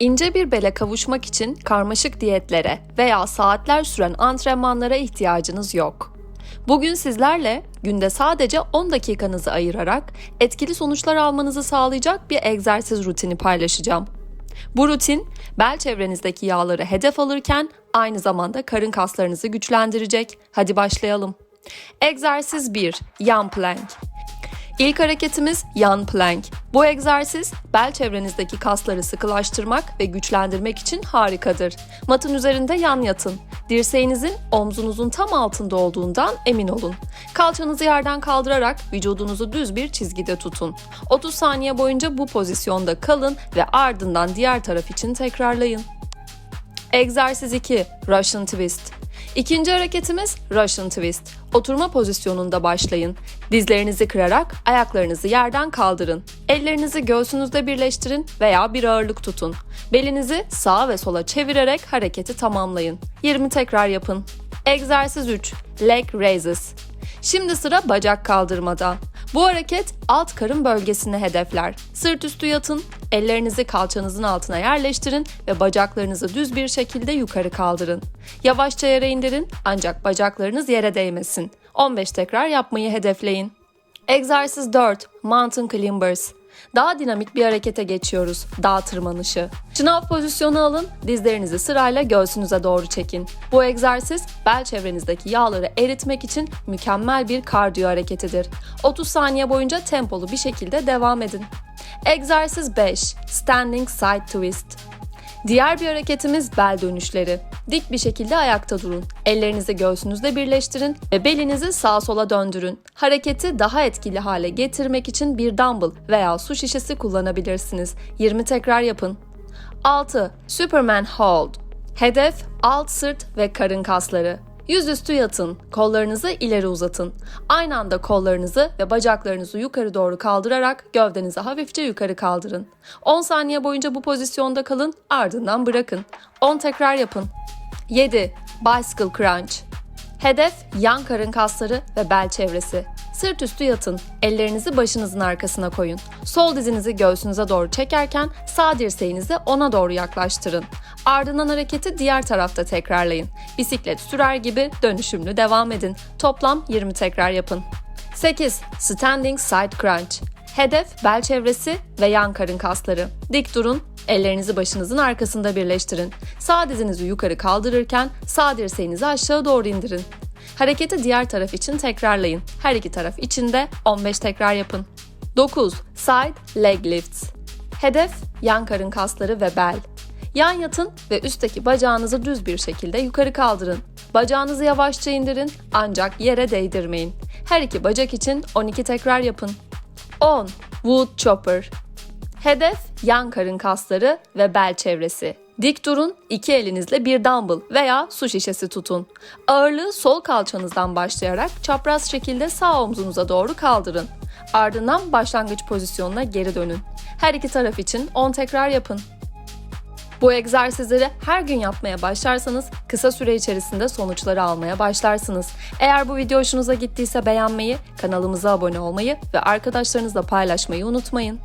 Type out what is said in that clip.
İnce bir bele kavuşmak için karmaşık diyetlere veya saatler süren antrenmanlara ihtiyacınız yok. Bugün sizlerle günde sadece 10 dakikanızı ayırarak etkili sonuçlar almanızı sağlayacak bir egzersiz rutini paylaşacağım. Bu rutin bel çevrenizdeki yağları hedef alırken aynı zamanda karın kaslarınızı güçlendirecek. Hadi başlayalım. Egzersiz 1. Yan plank. İlk hareketimiz yan plank. Bu egzersiz bel çevrenizdeki kasları sıkılaştırmak ve güçlendirmek için harikadır. Matın üzerinde yan yatın. Dirseğinizin omzunuzun tam altında olduğundan emin olun. Kalçanızı yerden kaldırarak vücudunuzu düz bir çizgide tutun. 30 saniye boyunca bu pozisyonda kalın ve ardından diğer taraf için tekrarlayın. Egzersiz 2. Russian Twist. İkinci hareketimiz Russian Twist. Oturma pozisyonunda başlayın. Dizlerinizi kırarak ayaklarınızı yerden kaldırın. Ellerinizi göğsünüzde birleştirin veya bir ağırlık tutun. Belinizi sağa ve sola çevirerek hareketi tamamlayın. 20 tekrar yapın. Egzersiz 3. Leg Raises. Şimdi sıra bacak kaldırmada. Bu hareket alt karın bölgesini hedefler. Sırt üstü yatın, ellerinizi kalçanızın altına yerleştirin ve bacaklarınızı düz bir şekilde yukarı kaldırın. Yavaşça yere indirin ancak bacaklarınız yere değmesin. 15 tekrar yapmayı hedefleyin. Egzersiz 4. Mountain Climbers. Daha dinamik bir harekete geçiyoruz. Dağ tırmanışı. Şınav pozisyonu alın, dizlerinizi sırayla göğsünüze doğru çekin. Bu egzersiz bel çevrenizdeki yağları eritmek için mükemmel bir kardiyo hareketidir. 30 saniye boyunca tempolu bir şekilde devam edin. Egzersiz 5. Standing Side Twist. Diğer bir hareketimiz bel dönüşleri. Dik bir şekilde ayakta durun. Ellerinizi göğsünüzde birleştirin ve belinizi sağa sola döndürün. Hareketi daha etkili hale getirmek için bir dumbbell veya su şişesi kullanabilirsiniz. 20 tekrar yapın. 6. Superman Hold. Hedef alt sırt ve karın kasları. Yüzüstü yatın, kollarınızı ileri uzatın. Aynı anda kollarınızı ve bacaklarınızı yukarı doğru kaldırarak gövdenizi hafifçe yukarı kaldırın. 10 saniye boyunca bu pozisyonda kalın, ardından bırakın. 10 tekrar yapın. 7. Bicycle Crunch. Hedef yan karın kasları ve bel çevresi. Sırt üstü yatın. Ellerinizi başınızın arkasına koyun. Sol dizinizi göğsünüze doğru çekerken sağ dirseğinizi ona doğru yaklaştırın. Ardından hareketi diğer tarafta tekrarlayın. Bisiklet sürer gibi dönüşümlü devam edin. Toplam 20 tekrar yapın. 8. Standing Side Crunch. Hedef bel çevresi ve yan karın kasları. Dik durun, ellerinizi başınızın arkasında birleştirin. Sağ dizinizi yukarı kaldırırken sağ dirseğinizi aşağı doğru indirin. Hareketi diğer taraf için tekrarlayın. Her iki taraf için de 15 tekrar yapın. 9. Side Leg Lifts. Hedef yan karın kasları ve bel. Yan yatın ve üstteki bacağınızı düz bir şekilde yukarı kaldırın. Bacağınızı yavaşça indirin ancak yere değdirmeyin. Her iki bacak için 12 tekrar yapın. 10. Wood Chopper. Hedef yan karın kasları ve bel çevresi. Dik durun, iki elinizle bir dumbbell veya su şişesi tutun. Ağırlığı sol kalçanızdan başlayarak çapraz şekilde sağ omzunuza doğru kaldırın. Ardından başlangıç pozisyonuna geri dönün. Her iki taraf için 10 tekrar yapın. Bu egzersizleri her gün yapmaya başlarsanız kısa süre içerisinde sonuçları almaya başlarsınız. Eğer bu video hoşunuza gittiyse beğenmeyi, kanalımıza abone olmayı ve arkadaşlarınızla paylaşmayı unutmayın.